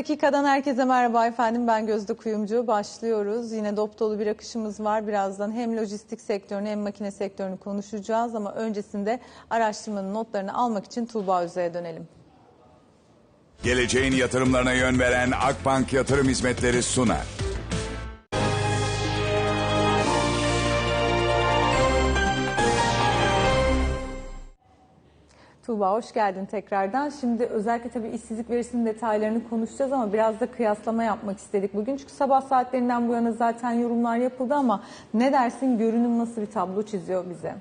30 dakikadan herkese merhaba efendim. Ben Gözde Kuyumcu. Başlıyoruz. Yine dop dolu bir akışımız var. Birazdan hem lojistik sektörünü hem makine sektörünü konuşacağız. Ama öncesinde araştırmanın notlarını almak için Tuğba Özay'a dönelim. Geleceğin yatırımlarına yön veren Akbank Yatırım Hizmetleri sunar. Tuğba hoş geldin tekrardan. Şimdi özellikle tabii işsizlik verisinin detaylarını konuşacağız ama biraz da kıyaslama yapmak istedik bugün. Çünkü sabah saatlerinden bu yana zaten yorumlar yapıldı ama ne dersin görünüm nasıl bir tablo çiziyor bize?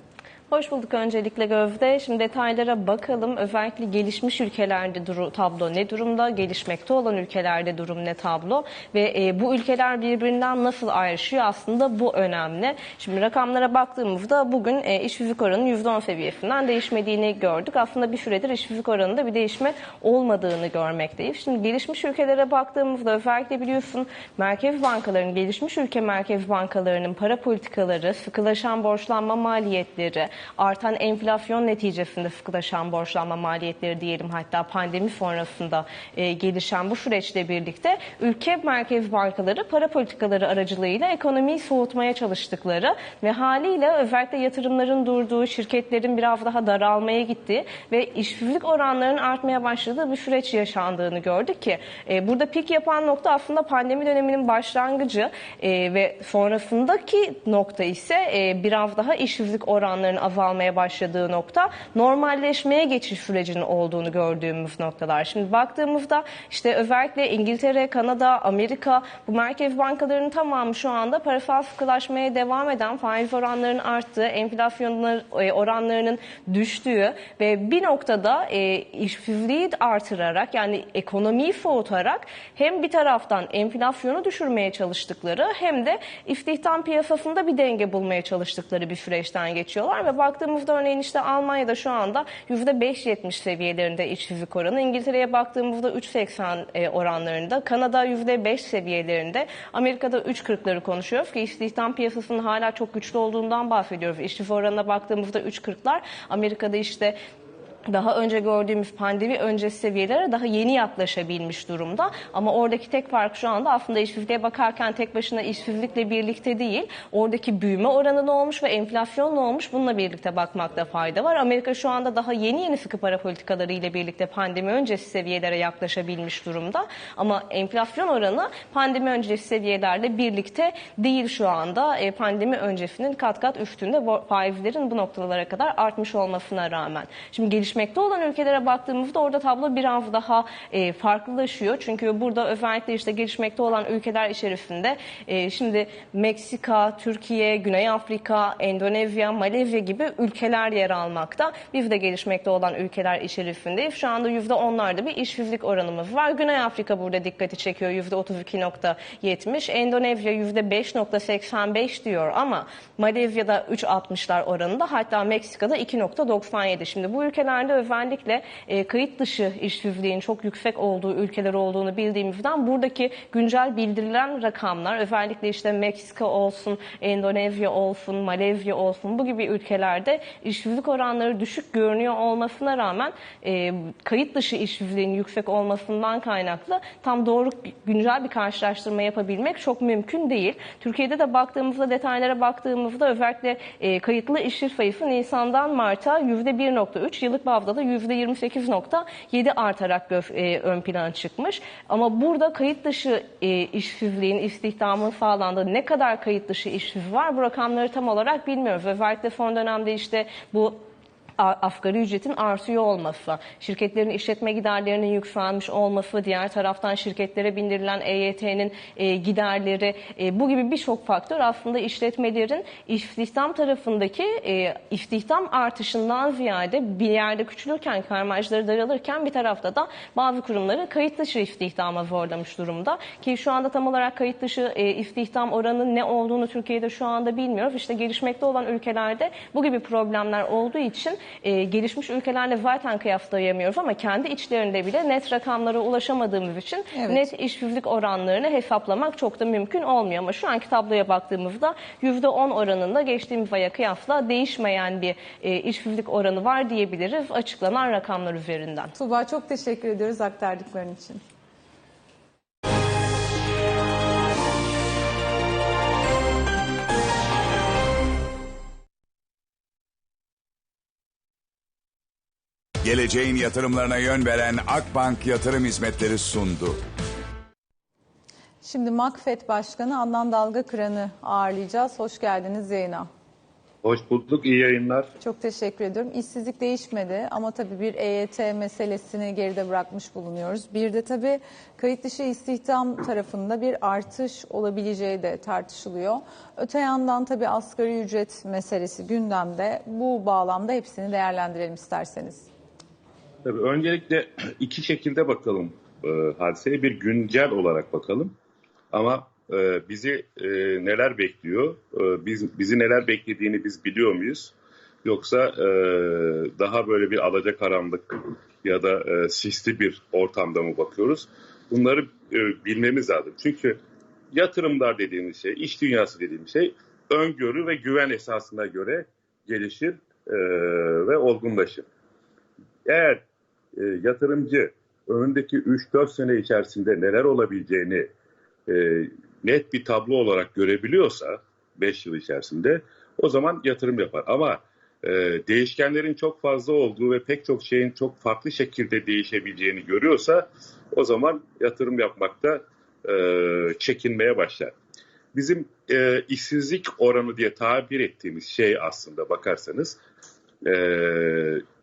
Hoş bulduk öncelikle Gözde. Şimdi detaylara bakalım. Özellikle gelişmiş ülkelerde duru, tablo ne durumda? Gelişmekte olan ülkelerde durum ne tablo? Ve e, bu ülkeler birbirinden nasıl ayrışıyor? Aslında bu önemli. Şimdi rakamlara baktığımızda bugün e, işsizlik oranının %10 seviyesinden değişmediğini gördük. Aslında bir süredir işsizlik oranında bir değişme olmadığını görmekteyiz. Şimdi gelişmiş ülkelere baktığımızda özellikle biliyorsun merkez bankaların, gelişmiş ülke merkez bankalarının para politikaları, sıkılaşan borçlanma maliyetleri, artan enflasyon neticesinde sıkılaşan borçlanma maliyetleri diyelim hatta pandemi sonrasında e, gelişen bu süreçle birlikte ülke merkez bankaları para politikaları aracılığıyla ekonomiyi soğutmaya çalıştıkları ve haliyle özellikle yatırımların durduğu, şirketlerin biraz daha daralmaya gittiği ve işsizlik oranlarının artmaya başladığı bir süreç yaşandığını gördük ki e, burada pik yapan nokta aslında pandemi döneminin başlangıcı e, ve sonrasındaki nokta ise e, biraz daha işsizlik oranlarının azalmaya başladığı nokta normalleşmeye geçiş sürecinin olduğunu gördüğümüz noktalar. Şimdi baktığımızda işte özellikle İngiltere, Kanada, Amerika bu merkez bankalarının tamamı şu anda parasal sıkılaşmaya devam eden faiz oranlarının arttığı, enflasyon e, oranlarının düştüğü ve bir noktada e, işsizliği artırarak yani ekonomiyi soğutarak hem bir taraftan enflasyonu düşürmeye çalıştıkları hem de istihdam piyasasında bir denge bulmaya çalıştıkları bir süreçten geçiyorlar ve baktığımızda örneğin işte Almanya'da şu anda %5.70 seviyelerinde işsizlik oranı. İngiltere'ye baktığımızda 3.80 e, oranlarında. Kanada %5 seviyelerinde. Amerika'da 3.40'ları konuşuyoruz ki istihdam piyasasının hala çok güçlü olduğundan bahsediyoruz. İşsizlik oranına baktığımızda 3.40'lar. Amerika'da işte daha önce gördüğümüz pandemi öncesi seviyelere daha yeni yaklaşabilmiş durumda. Ama oradaki tek fark şu anda aslında işsizliğe bakarken tek başına işsizlikle birlikte değil, oradaki büyüme oranı ne olmuş ve enflasyon ne olmuş bununla birlikte bakmakta fayda var. Amerika şu anda daha yeni yeni sıkı para politikaları ile birlikte pandemi öncesi seviyelere yaklaşabilmiş durumda. Ama enflasyon oranı pandemi öncesi seviyelerle birlikte değil şu anda. E, pandemi öncesinin kat kat üstünde faizlerin bu noktalara kadar artmış olmasına rağmen. Şimdi gelişmekte olan ülkelere baktığımızda orada tablo biraz daha e, farklılaşıyor. Çünkü burada özellikle işte gelişmekte olan ülkeler içerisinde e, şimdi Meksika, Türkiye, Güney Afrika, Endonezya, Malezya gibi ülkeler yer almakta. Biz de gelişmekte olan ülkeler içerisindeyiz. Şu anda %10'larda bir işsizlik oranımız var. Güney Afrika burada dikkati çekiyor %32.70. Endonezya %5.85 diyor ama Malezya'da 3.60'lar oranında hatta Meksika'da 2.97. Şimdi bu ülkelerde özellikle e, kayıt dışı işsizliğin çok yüksek olduğu ülkeler olduğunu bildiğimizden buradaki güncel bildirilen rakamlar özellikle işte Meksika olsun, Endonezya olsun, Malezya olsun bu gibi ülkelerde işsizlik oranları düşük görünüyor olmasına rağmen e, kayıt dışı işsizliğin yüksek olmasından kaynaklı tam doğru güncel bir karşılaştırma yapabilmek çok mümkün değil. Türkiye'de de baktığımızda detaylara baktığımızda özellikle e, kayıtlı işçi sayısı Nisan'dan Mart'a %1.3 yıllık bazda da %28.7 artarak e, ön plana çıkmış. Ama burada kayıt dışı e, işsizliğin, istihdamın sağlandığı ne kadar kayıt dışı işsiz var bu rakamları tam olarak bilmiyoruz. Özellikle son dönemde işte bu asgari ücretin artıyor olması, şirketlerin işletme giderlerinin yükselmiş olması, diğer taraftan şirketlere bindirilen EYT'nin e, giderleri e, bu gibi birçok faktör aslında işletmelerin istihdam tarafındaki e, istihdam artışından ziyade bir yerde küçülürken, karmajları daralırken bir tarafta da bazı kurumları kayıt dışı istihdama zorlamış durumda. Ki şu anda tam olarak kayıt dışı e, istihdam oranı ne olduğunu Türkiye'de şu anda bilmiyoruz. İşte gelişmekte olan ülkelerde bu gibi problemler olduğu için e, gelişmiş ülkelerle zaten kıyaslayamıyoruz ama kendi içlerinde bile net rakamlara ulaşamadığımız için Evet. net işsizlik oranlarını hesaplamak çok da mümkün olmuyor. Ama şu anki tabloya baktığımızda %10 oranında geçtiğimiz aya kıyasla değişmeyen bir e, işsizlik oranı var diyebiliriz açıklanan rakamlar üzerinden. Tuğba çok teşekkür ediyoruz aktardıkların için. Geleceğin yatırımlarına yön veren Akbank Yatırım Hizmetleri sundu. Şimdi Makfet Başkanı Adnan Dalga Kıran'ı ağırlayacağız. Hoş geldiniz yayına. Hoş bulduk, iyi yayınlar. Çok teşekkür ediyorum. İşsizlik değişmedi ama tabii bir EYT meselesini geride bırakmış bulunuyoruz. Bir de tabii kayıt dışı istihdam tarafında bir artış olabileceği de tartışılıyor. Öte yandan tabii asgari ücret meselesi gündemde. Bu bağlamda hepsini değerlendirelim isterseniz. Tabii öncelikle iki şekilde bakalım e, hadiseye. Bir güncel olarak bakalım. Ama e, bizi e, neler bekliyor? E, biz bizi neler beklediğini biz biliyor muyuz? Yoksa e, daha böyle bir alacakaranlık ya da e, sisli bir ortamda mı bakıyoruz? Bunları e, bilmemiz lazım. Çünkü yatırımlar dediğimiz şey, iş dünyası dediğimiz şey öngörü ve güven esasına göre gelişir e, ve olgunlaşır. Eğer e, yatırımcı önündeki 3-4 sene içerisinde neler olabileceğini e, net bir tablo olarak görebiliyorsa 5 yıl içerisinde o zaman yatırım yapar. Ama e, değişkenlerin çok fazla olduğu ve pek çok şeyin çok farklı şekilde değişebileceğini görüyorsa o zaman yatırım yapmakta e, çekinmeye başlar. Bizim e, işsizlik oranı diye tabir ettiğimiz şey aslında bakarsanız e,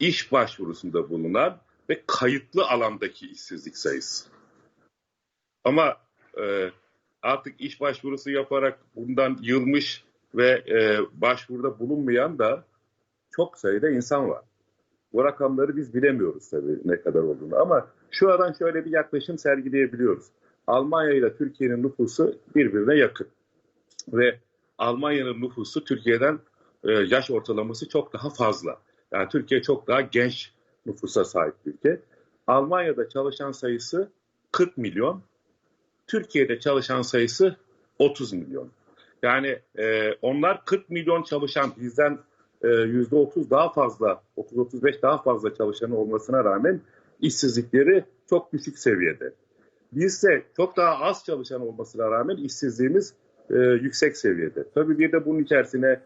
iş başvurusunda bulunan ve kayıtlı alandaki işsizlik sayısı. Ama e, artık iş başvurusu yaparak bundan yılmış ve e, başvuruda bulunmayan da çok sayıda insan var. Bu rakamları biz bilemiyoruz tabii ne kadar olduğunu ama şu şöyle bir yaklaşım sergileyebiliyoruz. Almanya ile Türkiye'nin nüfusu birbirine yakın ve Almanya'nın nüfusu Türkiye'den e, yaş ortalaması çok daha fazla. Yani Türkiye çok daha genç nüfusa sahip bir ülke. Almanya'da çalışan sayısı 40 milyon, Türkiye'de çalışan sayısı 30 milyon. Yani e, onlar 40 milyon çalışan bizden e, %30 daha fazla, 30-35 daha fazla çalışan olmasına rağmen işsizlikleri çok düşük seviyede. Bizse çok daha az çalışan olmasına rağmen işsizliğimiz e, yüksek seviyede. Tabii bir de bunun içerisine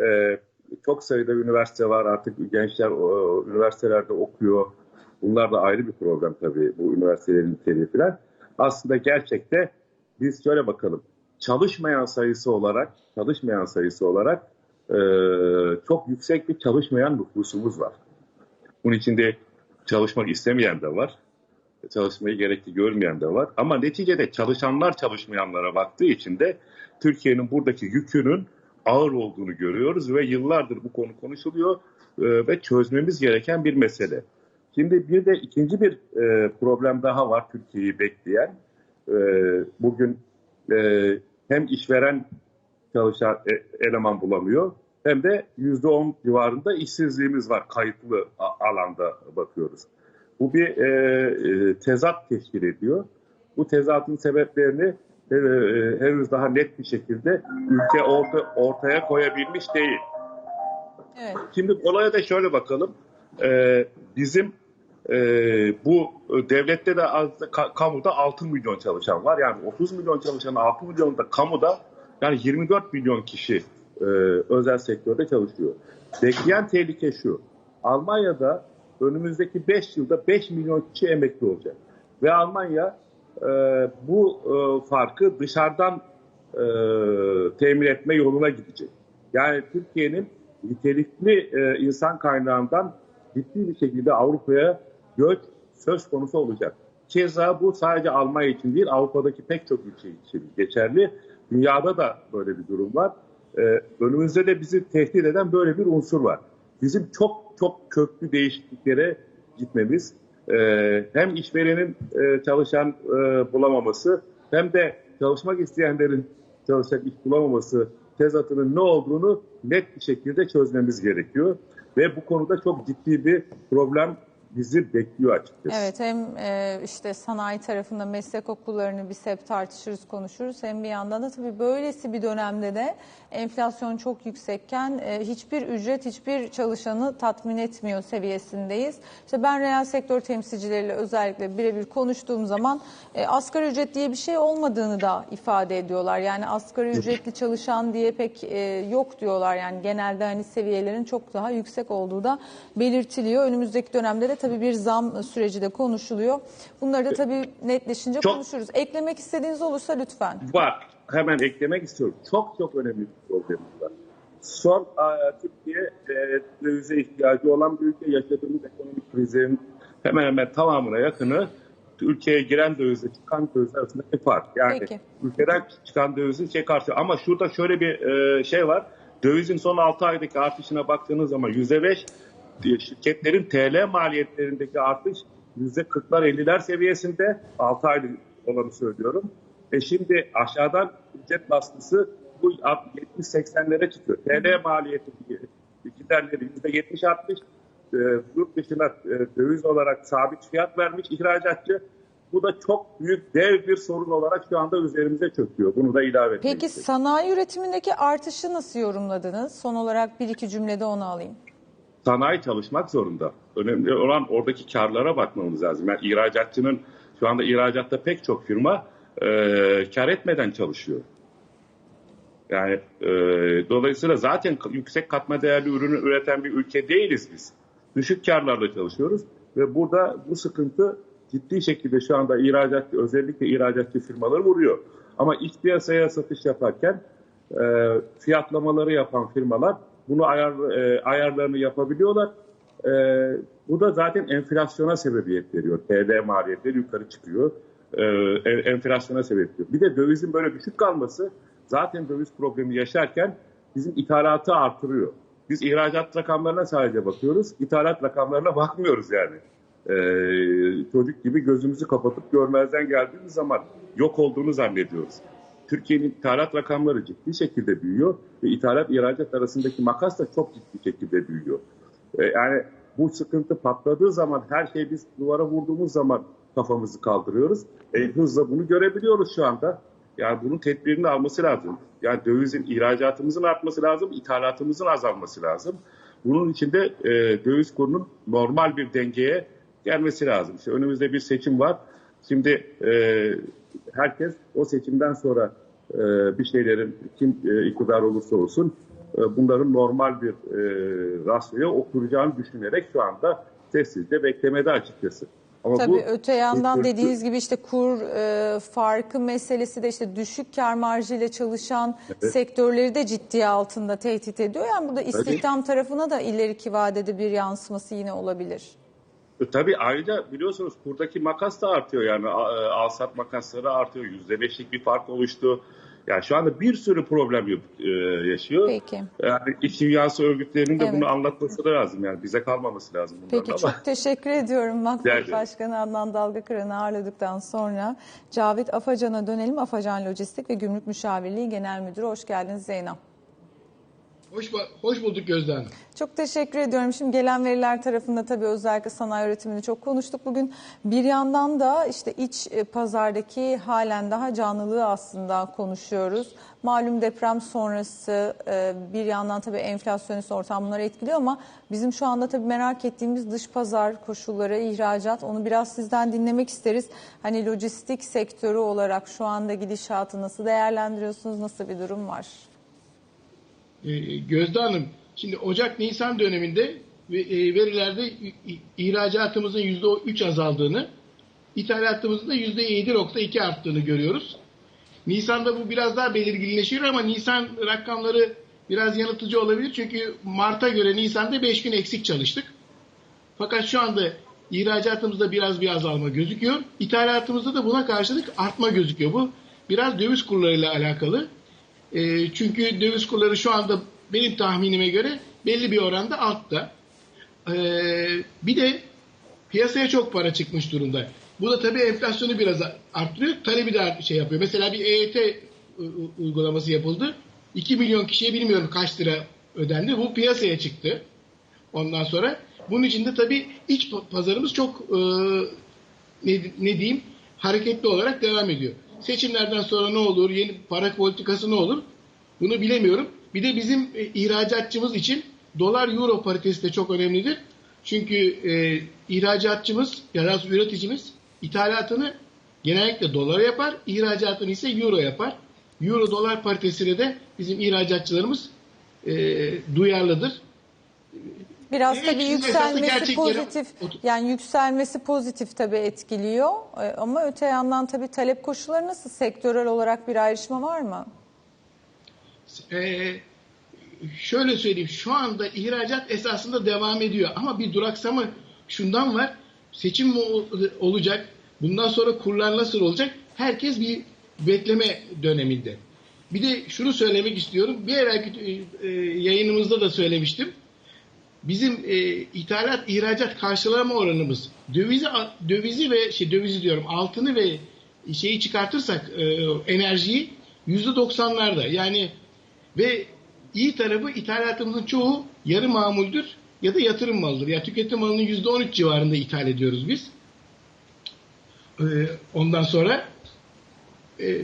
e, çok sayıda üniversite var artık gençler o, üniversitelerde okuyor. Bunlar da ayrı bir problem tabii bu üniversitelerin niteliği falan. Aslında gerçekte biz şöyle bakalım. Çalışmayan sayısı olarak, çalışmayan sayısı olarak e, çok yüksek bir çalışmayan nüfusumuz var. Bunun içinde çalışmak istemeyen de var. Çalışmayı gerekli görmeyen de var. Ama neticede çalışanlar çalışmayanlara baktığı için de Türkiye'nin buradaki yükünün ağır olduğunu görüyoruz ve yıllardır bu konu konuşuluyor e, ve çözmemiz gereken bir mesele. Şimdi bir de ikinci bir e, problem daha var Türkiye'yi bekleyen. E, bugün e, hem işveren çalışan e, eleman bulamıyor hem de yüzde on civarında işsizliğimiz var kayıtlı alanda bakıyoruz. Bu bir e, e, tezat teşkil ediyor. Bu tezatın sebeplerini e, e, henüz daha net bir şekilde ülke orta, ortaya koyabilmiş değil. Evet. Şimdi olaya da şöyle bakalım. Ee, bizim e, bu devlette de az- ka- kamuda 6 milyon çalışan var. Yani 30 milyon çalışan 6 milyon da kamuda yani 24 milyon kişi e, özel sektörde çalışıyor. Bekleyen tehlike şu. Almanya'da önümüzdeki 5 yılda 5 milyon kişi emekli olacak. Ve Almanya e, bu e, farkı dışarıdan e, temin etme yoluna gidecek. Yani Türkiye'nin nitelikli e, insan kaynağından ciddi bir şekilde Avrupa'ya göç söz konusu olacak. Keza bu sadece Almanya için değil Avrupa'daki pek çok ülke için geçerli. Dünyada da böyle bir durum var. E, önümüzde de bizi tehdit eden böyle bir unsur var. Bizim çok çok köklü değişikliklere gitmemiz e, hem işverenin e, çalışan e, bulamaması hem de çalışmak isteyenlerin çalışacak iş bulamaması tezatının ne olduğunu net bir şekilde çözmemiz gerekiyor. Ve bu konuda çok ciddi bir problem bizi bekliyor açıkçası. Evet hem e, işte sanayi tarafında meslek okullarını biz hep tartışırız konuşuruz hem bir yandan da tabii böylesi bir dönemde de enflasyon çok yüksekken e, hiçbir ücret hiçbir çalışanı tatmin etmiyor seviyesindeyiz. İşte ben reel sektör temsilcileriyle özellikle birebir konuştuğum zaman e, asgari ücret diye bir şey olmadığını da ifade ediyorlar. Yani asgari ücretli çalışan diye pek e, yok diyorlar. Yani genelde hani seviyelerin çok daha yüksek olduğu da belirtiliyor. Önümüzdeki dönemde de tabii bir zam süreci de konuşuluyor. Bunları da tabii netleşince Çok- konuşuruz. Eklemek istediğiniz olursa lütfen. Var. Hemen eklemek istiyorum. Çok çok önemli bir problemimiz var. Son e, Türkiye e, dövize ihtiyacı olan bir ülke yaşadığımız ekonomik krizin hemen hemen tamamına yakını ülkeye giren dövizle çıkan döviz arasındaki fark. Yani Peki. ülkeden çıkan dövizin şey karşı. Ama şurada şöyle bir e, şey var. Dövizin son 6 aydaki artışına baktığınız zaman %5 e, şirketlerin TL maliyetlerindeki artış %40'lar 50'ler seviyesinde 6 aylık olanı söylüyorum. E şimdi aşağıdan ücret baskısı bu 70-80'lere çıkıyor. TL maliyeti giderleri %70 artmış. E, yurt dışına e, döviz olarak sabit fiyat vermiş ihracatçı. Bu da çok büyük dev bir sorun olarak şu anda üzerimize çöküyor. Bunu da ilave etmek Peki sanayi üretimindeki artışı nasıl yorumladınız? Son olarak bir iki cümlede onu alayım. Sanayi çalışmak zorunda. Önemli olan oradaki karlara bakmamız lazım. Yani ihracatçının şu anda ihracatta pek çok firma e, kar etmeden çalışıyor. Yani e, dolayısıyla zaten yüksek katma değerli ürünü üreten bir ülke değiliz biz. Düşük karlarla çalışıyoruz ve burada bu sıkıntı ciddi şekilde şu anda ihracatçı özellikle ihracatçı firmaları vuruyor. Ama iç piyasaya satış yaparken e, fiyatlamaları yapan firmalar bunu ayar, e, ayarlarını yapabiliyorlar. E, bu da zaten enflasyona sebebiyet veriyor. TL maliyetleri yukarı çıkıyor. E, en- enflasyona sebep veriyor. Bir de dövizin böyle düşük kalması zaten döviz problemi yaşarken bizim ithalatı artırıyor. Biz ihracat rakamlarına sadece bakıyoruz. ithalat rakamlarına bakmıyoruz yani. E, çocuk gibi gözümüzü kapatıp görmezden geldiğimiz zaman yok olduğunu zannediyoruz. Türkiye'nin ithalat rakamları ciddi şekilde büyüyor ve ithalat ihracat arasındaki makas da çok ciddi şekilde büyüyor. E, yani bu sıkıntı patladığı zaman her şeyi biz duvara vurduğumuz zaman kafamızı kaldırıyoruz. E, hızla bunu görebiliyoruz şu anda. Yani bunun tedbirini alması lazım. Yani dövizin ihracatımızın artması lazım, ithalatımızın azalması lazım. Bunun için de e, döviz kurunun normal bir dengeye gelmesi lazım. İşte önümüzde bir seçim var. Şimdi e, herkes o seçimden sonra e, bir şeylerin kim e, iktidar olursa olsun e, bunların normal bir e, rasyoya oturacağını düşünerek şu anda sessizce beklemede açıkçası. Ama Tabii bu öte yandan bu- dediğiniz gibi işte kur e, farkı meselesi de işte düşük kar marjıyla çalışan sektörleri de ciddiye altında tehdit ediyor. Yani bu da istihdam tarafına da ileriki vadede bir yansıması yine olabilir. E, Tabii ayrıca biliyorsunuz kurdaki makas da artıyor yani e, al-sat makasları artıyor. Yüzde beşlik bir fark oluştu. Yani şu anda bir sürü problem e, yaşıyor. Peki. Yani iş dünyası örgütlerinin de Evet. bunu anlatması da lazım. Yani bize kalmaması lazım bunların Peki ama. çok teşekkür ediyorum. Ederim. Başkanı Adnan Dalgakıran'ı ağırladıktan sonra Cavit Afacan'a dönelim. Afacan Lojistik ve Gümrük Müşavirliği Genel Müdürü. Hoş geldiniz Zeynep. Hoş, hoş bulduk Gözde Hanım. Çok teşekkür ediyorum. Şimdi gelen veriler tarafında tabii özellikle sanayi üretimini çok konuştuk bugün. Bir yandan da işte iç e, pazardaki halen daha canlılığı aslında konuşuyoruz. Malum deprem sonrası e, bir yandan tabii enflasyonist ortam bunları etkiliyor ama bizim şu anda tabii merak ettiğimiz dış pazar koşulları, ihracat onu biraz sizden dinlemek isteriz. Hani lojistik sektörü olarak şu anda gidişatı nasıl değerlendiriyorsunuz? Nasıl bir durum var? Ee, Gözde Hanım, şimdi Ocak-Nisan döneminde e, verilerde ihracatımızın %3 azaldığını, ithalatımızın da %7.2 arttığını görüyoruz. Nisan'da bu biraz daha belirginleşiyor ama Nisan rakamları biraz yanıltıcı olabilir. Çünkü Mart'a göre Nisan'da 5 gün eksik çalıştık. Fakat şu anda ihracatımızda biraz bir azalma gözüküyor. İthalatımızda da buna karşılık artma gözüküyor. Bu biraz döviz kurlarıyla alakalı. E, çünkü döviz kurları şu anda benim tahminime göre belli bir oranda altta. E, bir de piyasaya çok para çıkmış durumda. Bu da tabii enflasyonu biraz arttırıyor. Talebi de şey yapıyor. Mesela bir EYT uygulaması yapıldı. 2 milyon kişiye bilmiyorum kaç lira ödendi. Bu piyasaya çıktı. Ondan sonra bunun içinde tabii iç pa- pazarımız çok e, ne, ne diyeyim hareketli olarak devam ediyor. Seçimlerden sonra ne olur, yeni para politikası ne olur bunu bilemiyorum. Bir de bizim e, ihracatçımız için dolar euro paritesi de çok önemlidir. Çünkü e, ihracatçımız ya da üreticimiz ithalatını genellikle dolara yapar, ihracatını ise euro yapar. Euro dolar paritesine de bizim ihracatçılarımız e, duyarlıdır. Biraz Evet, tabii yükselmesi pozitif yani yükselmesi pozitif tabii etkiliyor. Ee, ama öte yandan tabii talep koşulları nasıl? Sektörel olarak bir ayrışma var mı? Ee, şöyle söyleyeyim şu anda ihracat esasında devam ediyor. Ama bir duraksama şundan var. Seçim mi ol- olacak? Bundan sonra kurlar nasıl olacak? Herkes bir bekleme döneminde. Bir de şunu söylemek istiyorum. Bir evvelki e, yayınımızda da söylemiştim bizim e, ithalat ihracat karşılama oranımız dövizi dövizi ve şey dövizi diyorum altını ve şeyi çıkartırsak e, enerjiyi yüzde doksanlarda yani ve iyi tarafı ithalatımızın çoğu yarı mamuldür ya da yatırım malıdır. Ya tüketim malının yüzde on üç civarında ithal ediyoruz biz. E, ondan sonra e,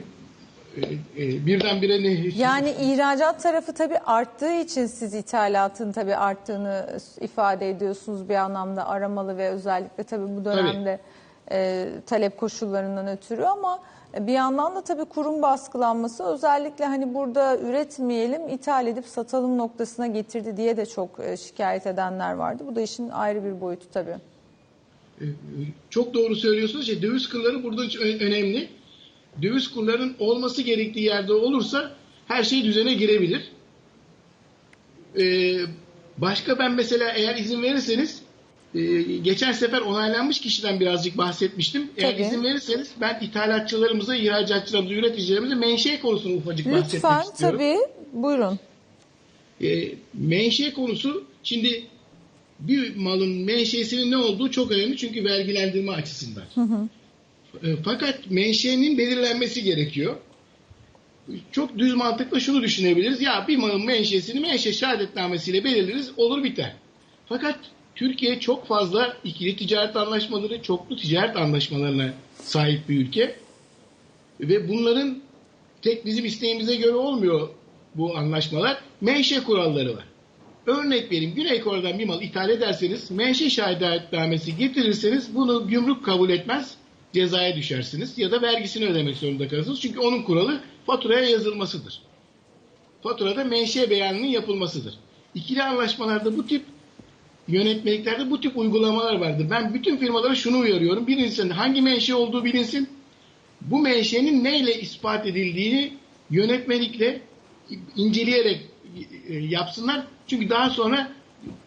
e, e, birdenbire ne? Yani ihracat tarafı tabii arttığı için siz ithalatın tabii arttığını ifade ediyorsunuz bir anlamda aramalı ve özellikle tabii bu dönemde e, talep koşullarından ötürü ama bir yandan da tabii kurum baskılanması özellikle hani burada üretmeyelim ithal edip satalım noktasına getirdi diye de çok e, şikayet edenler vardı. Bu da işin ayrı bir boyutu tabii. E, Çok doğru söylüyorsunuz. Şey, döviz kurları burada önemli. Döviz kurlarının olması gerektiği yerde olursa her şey düzene girebilir. Ee, başka ben mesela eğer izin verirseniz e, geçen sefer onaylanmış kişiden birazcık bahsetmiştim. Eğer Tabii. izin verirseniz ben ithalatçılarımıza, ihracatçılarımıza, üreticilerimize menşe konusunu ufacık bahsetmek Lütfen istiyorum. tabii buyurun. E, menşe konusu şimdi bir malın menşesinin ne olduğu çok önemli çünkü vergilendirme açısından. E, fakat menşenin belirlenmesi gerekiyor. Çok düz mantıkla şunu düşünebiliriz. Ya bir malın menşesini menşe şehadetnamesiyle belirleriz olur biter. Fakat Türkiye çok fazla ikili ticaret anlaşmaları, çoklu ticaret anlaşmalarına sahip bir ülke. Ve bunların tek bizim isteğimize göre olmuyor bu anlaşmalar. Menşe kuralları var. Örnek vereyim Güney Kore'den bir mal ithal ederseniz menşe şahidetnamesi getirirseniz bunu gümrük kabul etmez cezaya düşersiniz ya da vergisini ödemek zorunda kalırsınız. Çünkü onun kuralı faturaya yazılmasıdır. Faturada menşe beyanının yapılmasıdır. İkili anlaşmalarda bu tip yönetmeliklerde bu tip uygulamalar vardır. Ben bütün firmalara şunu uyarıyorum. Birincisi hangi menşe olduğu bilinsin. Bu menşenin neyle ispat edildiğini yönetmelikle inceleyerek e, yapsınlar. Çünkü daha sonra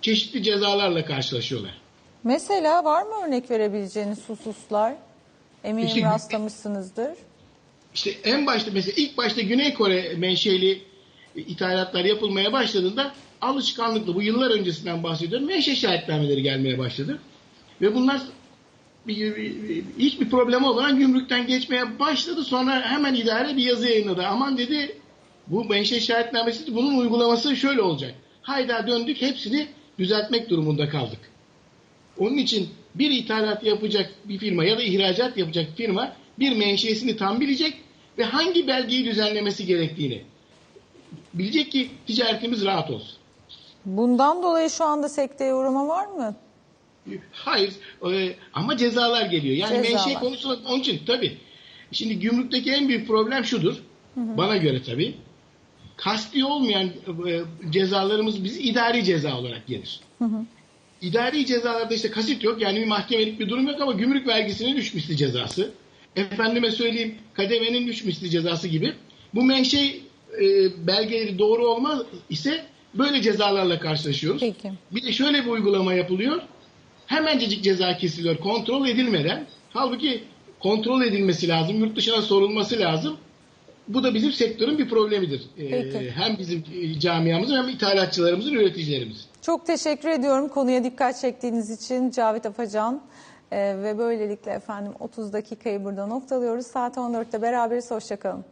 çeşitli cezalarla karşılaşıyorlar. Mesela var mı örnek verebileceğiniz hususlar? Eminim İşte- rastlamışsınızdır. İşte en başta mesela ilk başta Güney Kore menşeli ithalatlar yapılmaya başladığında alışkanlıkla bu yıllar öncesinden bahsediyorum. Menşe şahitnameleri gelmeye başladı. Ve bunlar bir, bir- hiçbir problem olmadan gümrükten geçmeye başladı. Sonra hemen idare bir yazı yayınladı. Aman dedi bu menşe şahitnamesi bunun uygulaması şöyle olacak. Hayda döndük hepsini düzeltmek durumunda kaldık. Onun için bir ithalat yapacak bir firma ya da ihracat yapacak firma bir menşesini tam bilecek ve hangi belgeyi düzenlemesi gerektiğini bilecek ki ticaretimiz rahat olsun. Bundan dolayı şu anda sekteye uğrama var mı? Hayır e, ama cezalar geliyor. Yani Cezalar. menşe konusu onun için tabii. Şimdi gümrükteki en büyük problem şudur. Bana göre tabii. Kasti olmayan e, cezalarımız biz idari ceza olarak gelir. İdari cezalarda işte kasit yok. Yani bir mahkemelik bir durum yok ama gümrük vergisinin üç misli cezası. Efendime söyleyeyim KDV'nin üç misli cezası gibi. Bu menşe e, belgeleri doğru olmaz ise böyle cezalarla karşılaşıyoruz. Peki. Bir de şöyle bir uygulama yapılıyor. Hemencecik ceza kesiliyor kontrol edilmeden. Halbuki kontrol edilmesi lazım. Yurt dışına sorulması lazım. Bu da bizim sektörün bir problemidir. Ee, hem bizim e, camiamızın hem ithalatçılarımızın, üreticilerimizin. Çok teşekkür ediyorum konuya dikkat çektiğiniz için Cavit Afacan. Ee, ve böylelikle efendim 30 dakikayı burada noktalıyoruz. Saat 14'te beraberiz. Hoşçakalın.